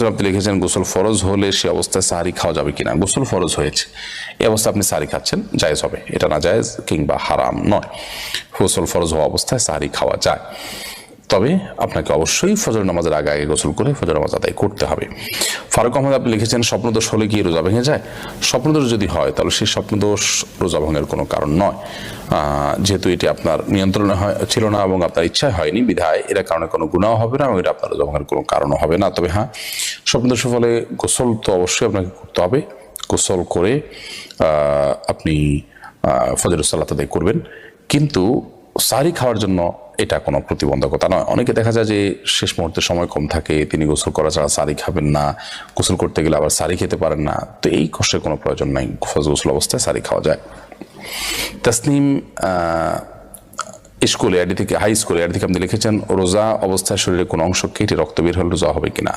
আপনি লিখেছেন, গোসল ফরজ হলে সে অবস্থায় সাহারি খাওয়া যাবে কিনা? গোসল ফরজ হয়েছে। এই অবস্থা আপনি সাহারি খাচ্ছেন, জায়েজ হবে। এটা না জায়েজ কিংবা হারাম নয়। গোসল ফরজ হওয়া অবস্থায় সাহারি খাওয়া যায়। তবে আপনাকে অবশ্যই ফজর নামাজের আগে আগে গোসল করে ফজর নামাজ আদায় করতে হবে। ফারুক আহমদ, আপনি লিখেছেন, স্বপ্নদোষ হলে কি রোজা ভেঙে যায়? স্বপ্নদোষ যদি হয়, তাহলে সেই স্বপ্নদোষ রোজা ভাঙের কোনো কারণ নয়। যেহেতু এটি আপনার নিয়ন্ত্রণে ছিল না এবং আপনার ইচ্ছায় হয়নি বিধায়, এর কারণে কোনো গুণাও হবে না এবং এটা আপনার রোজা ভাঙার কোনো কারণও হবে না। তবে হ্যাঁ স্বপ্নদোষের ফলে গোসল তো অবশ্যই আপনাকে করতে হবে। গোসল করে আপনি ফজর সালাত আদায় করবেন। কিন্তু সারি খাওয়ার জন্য এটা কোনো প্রতিবন্ধকতা নয়। অনেকে দেখা যায় যে শেষ মুহূর্তে সময় কম থাকে, তিনি গোসল করা ছাড়া সারি খাবেন না, গোসল করতে গেলে আবার সারি খেতে পারেন না। তো এই কষ্টের কোনো প্রয়োজন নাই ফজ গোসল অবস্থায় সারি খাওয়া যায়। তাসনিম স্কুলে এডি থেকে, হাই স্কুলে এডি থেকে আপনি লিখেছেন, রোজা অবস্থায় শরীরে কোনো অংশ কেটে রক্ত বের হলে রোজা হবে কিনা?